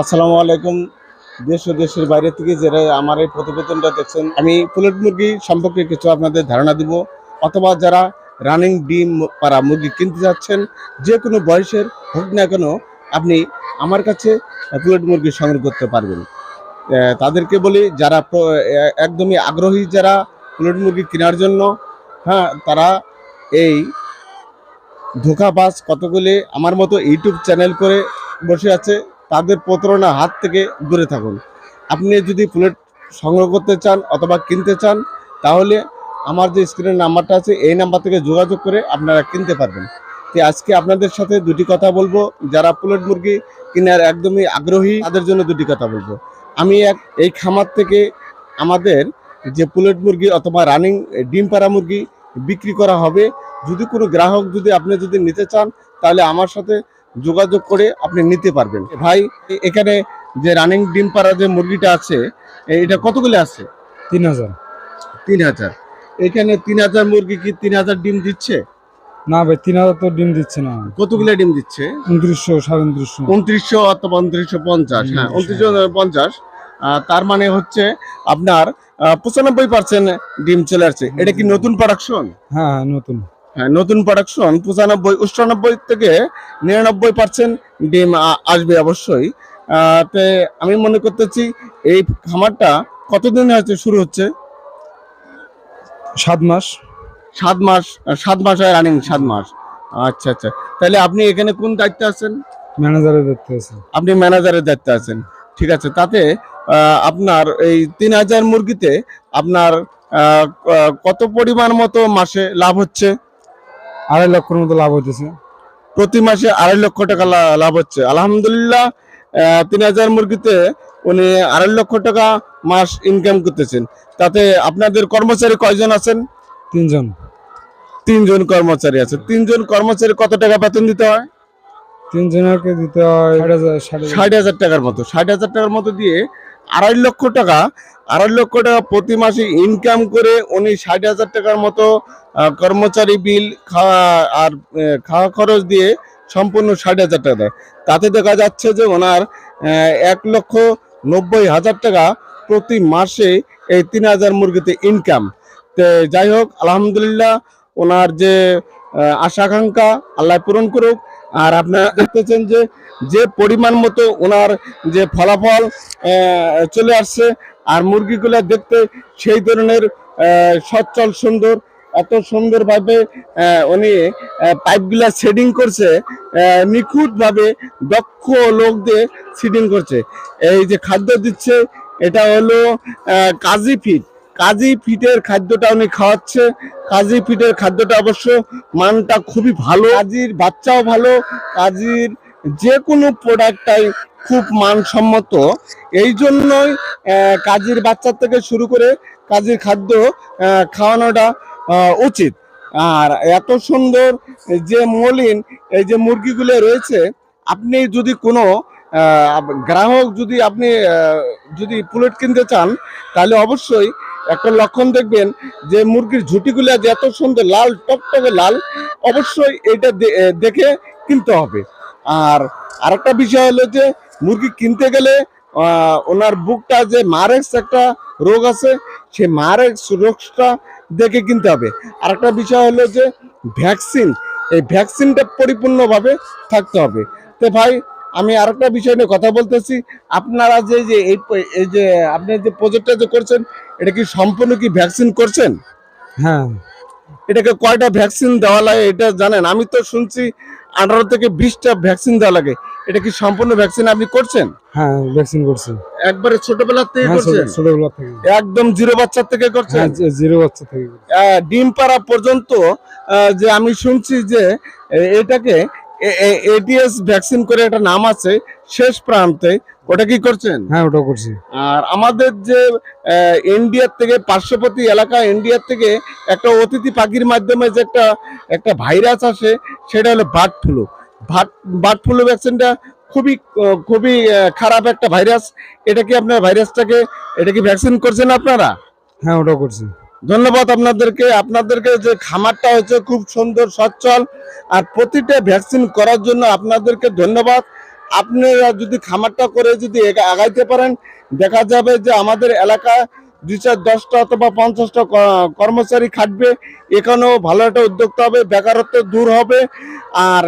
আসসালামু আলাইকুম। দেশ ও দেশের বাইরে থেকে যারা আমার এই প্রতিবেদনটা দেখছেন, আমি পুলেট মুরগি সম্পর্কে কিছু আপনাদের ধারণা দিব। অথবা যারা রানিং ডিম পাড়া মুরগি কিনতে যাচ্ছেন, যে কোনো বয়সের হোক না কেন, আপনি আমার কাছে পুলেট মুরগি সংগ্রহ করতে পারবেন। তাদেরকে বলি, যারা একদমই আগ্রহী যারা পুলেট মুরগি কেনার জন্য হ্যাঁ তারা এই ধোকাবাজ কতগুলি আমার মতো ইউটিউব চ্যানেল করে বসে আছে। তাদের প্রতারণা হাত থেকে দূরে থাকুন। আপনি যদি প্লেট সংগ্রহ করতে চান অথবা কিনতে চান, তাহলে আমার যে স্ক্রিনের নাম্বারটা আছে, এই নাম্বার থেকে যোগাযোগ করে আপনারা কিনতে পারবেন। তো আজকে আপনাদের সাথে দুটি কথা বলব। যারা প্লেট মুরগি কেনার একদমই আগ্রহী, তাদের জন্য দুটি কথা বলব। আমি এক, এই খামার থেকে আমাদের যে প্লেট মুরগি অথবা রানিং ডিম পাড়া মুরগি বিক্রি করা হবে। যদি কোনো গ্রাহক যদি আপনি যদি নিতে চান, তাহলে আমার সাথে যোগাযোগ করে আপনি নিতে পারবেন। ভাই এখানে যে রানিং ডিম পাড়া যে মুরগিটা আছে এটা কতগুলো আছে? তিন হাজার। তিন হাজার। এখানে তিন হাজার মুরগি কি তিন হাজার ডিম দিচ্ছে? না ভাই তিন হাজার তো ডিম দিচ্ছে না। কতগুলো ডিম দিচ্ছে? উনত্রিশশো সাড়ে উনত্রিশশো। উনত্রিশশো অথবা উনত্রিশশো পঞ্চাশ হ্যাঁ উনত্রিশশো পঞ্চাশ। তার মানে হচ্ছে আপনার পঁচানব্বই পার্সেন্ট ডিম চলে আসছে। এটা কি নতুন প্রোডাকশন হ্যাঁ হ্যাঁ নতুন। হ্যাঁ নতুন প্রোডাকশন পঁচানব্বই অষ্টানব্বই থেকে নিরানব্বই পার্সেন্ট ডিম আসবে অবশ্যই। তে আমি মনে করতেছি এই খামারটা কতদিন হয়েছে শুরু হচ্ছে? সাত মাস। সাত মাস সাত মাস হয় রানিং সাত মাস। আচ্ছা আচ্ছা। তাহলে আপনি এখানে কোন দায়িত্বে আছেন? ম্যানেজারের দেখতে আছেন আপনি ম্যানেজারের দায়িত্বে আছেন। ঠিক আছে তাতে আপনার এই তিন হাজার মুরগিতে আপনার কত পরিমাণ মতো মাসে লাভ হচ্ছে? আড়াই লক্ষের মতো লাভ হইতেছে। প্রতি মাসে আড়াই লক্ষ টাকা লাভ হচ্ছে। আলহামদুলিল্লাহ তিন হাজার মুরগিতে উনি আড়াই লক্ষ টাকা মাস ইনকাম করতেছেন। তাতে আপনাদের কর্মচারী কয়জন আছেন? তিনজন। তিনজন কর্মচারী আছে। তিনজন কর্মচারী কত টাকা বেতন দিতে হয়? তিনজনকে দিতে হয় ষাট হাজার টাকার মতো। ষাট হাজার টাকার মতো দিয়ে আড়াই লক্ষ টাকা আড়াই লক্ষ টাকা প্রতি মাসে ইনকাম করে উনি ষাট হাজার টাকার মতো কর্মচারী বিল খাওয়া আর খাওয়া খরচ দিয়ে সম্পূর্ণ ষাট হাজার টাকা দেয়। তাতে দেখা যাচ্ছে যে ওনার এক লক্ষ নব্বই হাজার টাকা প্রতি মাসে এই তিন হাজার মুরগিতে ইনকাম তো যাই হোক আলহামদুলিল্লাহ ওনার যে আহ, আশা আকাঙ্ক্ষা আল্লাহ পূরণ করুক আর আপনারা দেখতেছেন যে যে পরিমাণ মতো ওনার যে ফলাফল চলে আসছে, আর মুরগিগুলো দেখতে সেই ধরনের সচ্ছল, সুন্দর, এত সুন্দরভাবে উনি পাইপগুলা সেডিং করছে নিখুঁতভাবে দক্ষ লোক দিয়ে সিডিং করছে। এই যে খাদ্য দিচ্ছে, এটা হলো কাজী ফিট কাজী ফিটের খাদ্যটা উনি খাওয়াচ্ছে। কাজী ফিটের খাদ্যটা অবশ্য মানটা খুবই ভালো। কাজীর বাচ্চাও ভালো। কাজীর যে কোনো প্রোডাক্টটাই খুব মানসম্মত। এই জন্যই কাজীর বাচ্চার থেকে শুরু করে কাজীর খাদ্য খাওয়ানোটা উচিত। আর এত সুন্দর যে মলিন এই যে মুরগিগুলো রয়েছে, আপনি যদি কোনো গ্রাহক যদি আপনি যদি প্লেট কিনতে চান, তাহলে অবশ্যই একটা লক্ষণ দেখবেন যে মুরগির ঝুটিগুলো যে এত সুন্দর লাল, টকটকে লাল, অবশ্যই এটা দেখে কিনতে হবে। আর আরেকটা বিষয় হলো যে মুরগি কিনতে গেলে ওনার বুকটা যে মারেক্স একটা রোগ আছে সেই মারেক্স রোগটা দেখে কিনতে হবে। আরেকটা বিষয় হলো যে ভ্যাকসিন, এই ভ্যাকসিনটা পরিপূর্ণভাবে থাকতে হবে। তো ভাই আমি আরেকটা বিষয় নিয়ে কথা বলতেছি। আপনারা যে যে এই এই যে আপনি যে প্রজেক্টটা যে করছেন এটা কি সম্পূর্ণ কি ভ্যাকসিন করছেন? হ্যাঁ। এটাকে কয়টা ভ্যাকসিন দেওয়া লাগে এটা জানেন? আমি তো শুনছি আঠারো থেকে বিশটা ভ্যাকসিন দেওয়া লাগে। এটা কি সম্পূর্ণ ভ্যাকসিন আপনি করছেন? হ্যাঁ ভ্যাকসিন করছি। একবারে ছোটবেলা থেকে হ্যাঁ করছেন? ছোটবেলা থেকে। একদম জিরো বাচ্চা থেকে করছেন? হ্যাঁ জিরো বাচ্চা থেকে। ডিম পাড়া পর্যন্ত যে আমি শুনছি যে এটাকে এটিএস ভ্যাকসিন করে একটা নাম আছে শেষ প্রান্তে। ওটা কি করছেন? হ্যাঁ ওটাও করছি। আর আমাদের যে ইন্ডিয়ার থেকে পার্শ্ববর্তী এলাকা ইন্ডিয়ার থেকে একটা অতিথি পাখির মাধ্যমে যে একটা একটা ভাইরাস আসে সেটা হলো বার্ড ফ্লু। বার্ড ফ্লু ভ্যাকসিনটা খুবই খুবই খারাপ একটা ভাইরাস। এটা কি আপনার ভাইরাসটাকে এটা কি ভ্যাকসিন করছেন আপনারা? হ্যাঁ ওটাও করছি। ধন্যবাদ আপনাদেরকে। আপনাদেরকে যে খামারটা হয়েছে খুব সুন্দর, সচ্ছল আর প্রতিটা ভ্যাকসিন করার জন্য আপনাদেরকে ধন্যবাদ। আপনারা যদি খামারটা করে যদি আগাইতে পারেন, দেখা যাবে যে আমাদের এলাকায় দুই চার দশটা অথবা পঞ্চাশটা কর্মচারী খাটবে। এখানেও ভালো একটা উদ্যোক্তা হবে, বেকারত্ব দূর হবে আর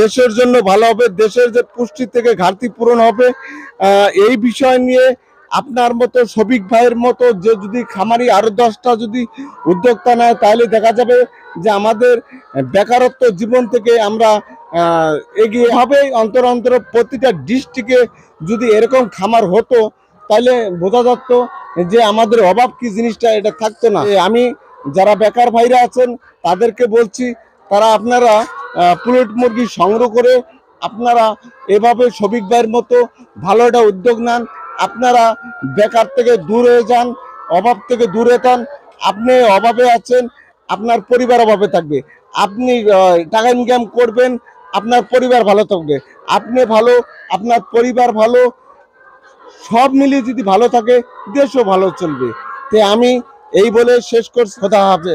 দেশের জন্য ভালো হবে। দেশের যে পুষ্টি থেকে ঘাটতি পূরণ হবে। এই বিষয় নিয়ে আপনার মতো শফিক ভাইয়ের মতো যে যদি খামারি আরও দশটা যদি উদ্যোক্তা নেয়, তাহলে দেখা যাবে যে আমাদের বেকারত্ব জীবন থেকে আমরা এগিয়ে হবে। অন্তর অন্তর প্রতিটা ডিস্ট্রিক্টে যদি এরকম খামার হতো, তাহলে বোঝা যেত যে আমাদের অভাব কি জিনিসটা, এটা থাকতো না। আমি যারা বেকার ভাইরা আছেন, তাদেরকে বলছি, তারা আপনারা পুলেট মুরগি সংগ্রহ করে আপনারা এভাবে শফিক ভাইয়ের মতো ভালো একটা উদ্যোগ নেন। আপনারা বেকার থেকে দূর যান, অভাব থেকে দূরে যান আপনি অভাবে আছেন, আপনার পরিবার অভাবে থাকবে। আপনি টাকা ইনকাম করবেন, আপনার পরিবার ভালো থাকবে। আপনি ভালো, আপনার পরিবার ভালো, সব মিলিয়ে যদি ভালো থাকে, দেশও ভালো চলবে। তে আমি এই বলে শেষ করছি। খোদা হাফেজ।